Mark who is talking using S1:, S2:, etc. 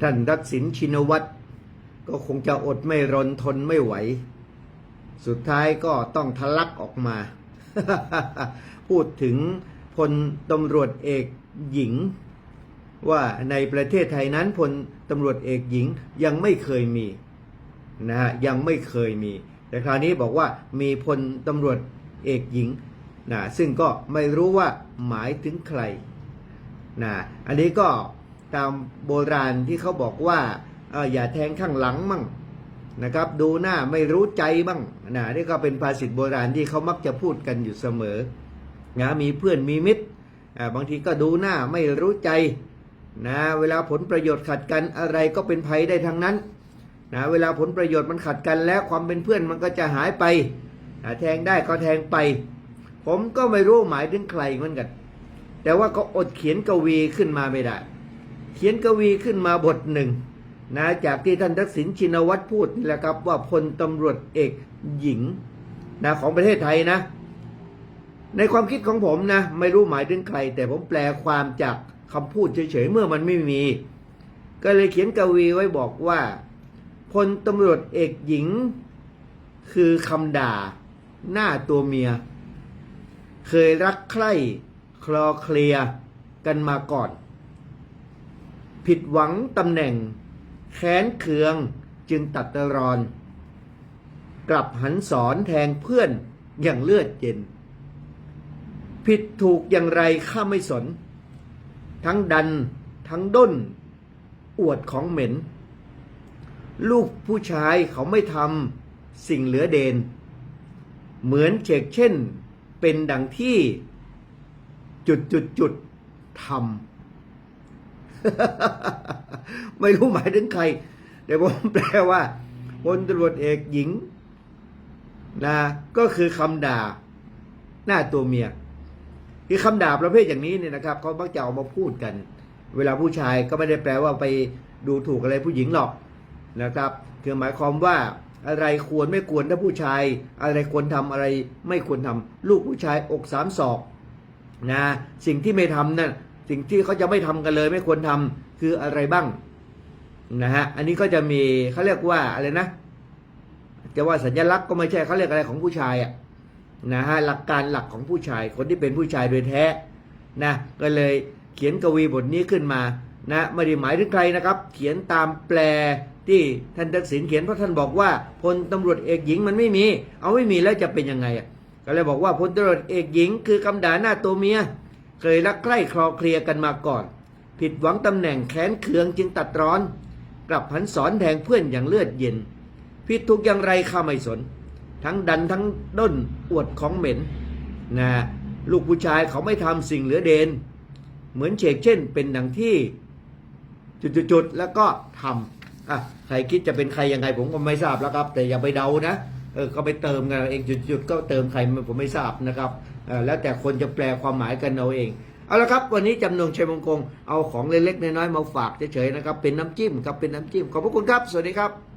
S1: ท่านทักษิณชินวัตรก็คงจะอดไม่รนทนไม่ไหว สุดท้ายก็ต้องทะลักออกมา พูดถึงพลตำรวจเอกหญิง ว่าในประเทศไทยนั้นพลตำรวจเอกหญิงยังไม่เคยมีนะฮะยังไม่เคยมี แต่คราวนี้บอกว่ามีพลตำรวจเอกหญิงนะซึ่งก็ไม่รู้ว่าหมายถึงใครนะอันนี้ก็ ตามโบราณที่เขาบอกว่าเอออย่าแทงข้างหลังมั่งนะครับ ดูหน้าไม่รู้ใจบ้างนะนี่ก็เป็นภาษิตโบราณที่เขามักจะพูดกันอยู่เสมอนะมีเพื่อนมีมิตรอ่าบางทีก็ดูหน้าไม่รู้ใจนะเวลาผลประโยชน์ขัดกันอะไรก็เป็นภัยได้ทั้งนั้นนะเวลาผลประโยชน์มันขัดกันแล้วความเป็นเพื่อนมันก็จะหายไปนะแทงได้ก็แทงไป ผมก็ไม่รู้หมายถึงใครเหมือนกัน แต่ว่าก็อดเขียนกวีขึ้นมาไม่ได้ เขียนกวีขึ้นมาบทหนึ่งนะจากที่ท่านทักษิณชินวัตรพูดนี่แหละครับว่าพลตำรวจเอกหญิงนะของประเทศไทยนะ ในความคิดของผมนะ ไม่รู้หมายถึงใคร แต่ผมแปลความจากคำพูดเฉยๆเมื่อมันไม่มี ก็เลยเขียนกวีไว้บอกว่าพลตำรวจเอกหญิง คือคำด่า หน้าตัวเมีย เคยรักใคร่คลอเคลียกันมาก่อน ผิดหวังตำแหน่ง แค้นเคืองจึงตัดรอน กลับหันสอนแทงเพื่อนอย่างเลือดเย็น ผิดถูกอย่างไรข้าไม่สน ทั้งดันทั้งด้น อวดของเหม็น ลูกผู้ชายเขาไม่ทำสิ่งเหลือเดน เหมือนเชกเช่นเป็นดังที่ จุดจุดจุดทำ ไม่รู้หมายถึงใคร แต่ผมแปลว่าพลตำรวจเอกหญิงนะก็คือคำด่าหน้าตัวเมียคือคำด่าประเภทอย่างนี้เนี่ยนะครับเขามักจะเอามาพูดกัน เวลาผู้ชายก็ไม่ได้แปลว่าไปดูถูกอะไรผู้หญิงหรอกนะครับ คือหมายความว่าอะไรควรไม่ควรถ้าผู้ชาย อะไรควรทำอะไรไม่ควรทำลูกผู้ชายอกสามศอกนะสิ่งที่ไม่ทำนั่น สิ่งที่เขาจะไม่ทำกันเลยไม่ควรทำคืออะไรบ้างนะฮะอันนี้ก็จะมีเขาเรียกว่าอะไรนะจะว่าสัญลักษณ์ก็ไม่ใช่เขาเรียกอะไรของผู้ชายอะนะฮะหลักการหลักของผู้ชาย คนที่เป็นผู้ชายโดยแท้นะก็เลยเขียนกวีบทนี้ขึ้นมานะไม่ได้หมายถึงใครนะครับ เขียนตามแปลที่ท่านทักษิณเขียนเพราะท่านบอกว่าพลตำรวจเอกหญิงมันไม่มี เอาไม่มีแล้วจะเป็นยังไงอะก็เลยบอกว่าพลตำรวจเอกหญิง คือคำด่าหน้าตัวเมีย เคยรักใกล้คลอเคลียกันมาก่อน ผิดหวังตำแหน่งแค้นเคืองจึงตัดร้อน กลับหันสอนแทงเพื่อนอย่างเลือดเย็น ผิดทุกอย่างไรข้าไม่สน ทั้งดันทั้งด้นอวดของเหม็นนะลูกผู้ชายเขาไม่ทำสิ่งเหลือเดน เหมือนเชกเช่นเป็นดังที่จุดๆๆแล้วก็ทำอะใครคิดจะเป็นใครยังไงผมก็ไม่ทราบแล้วครับ แต่อย่าไปเดานะ เออก็ไปเติมกันเองจุดๆก็เติมใครผมไม่ทราบนะครับแล้วแต่คนจะแปลความหมายกันเอาเองเอาละครับวันนี้จำนงชัยมงคลเอาของเล็กๆน้อยๆมาฝากเฉยๆนะครับเป็นน้ำจิ้มครับเป็นน้ำจิ้มขอบพระคุณครับ สวัสดีครับ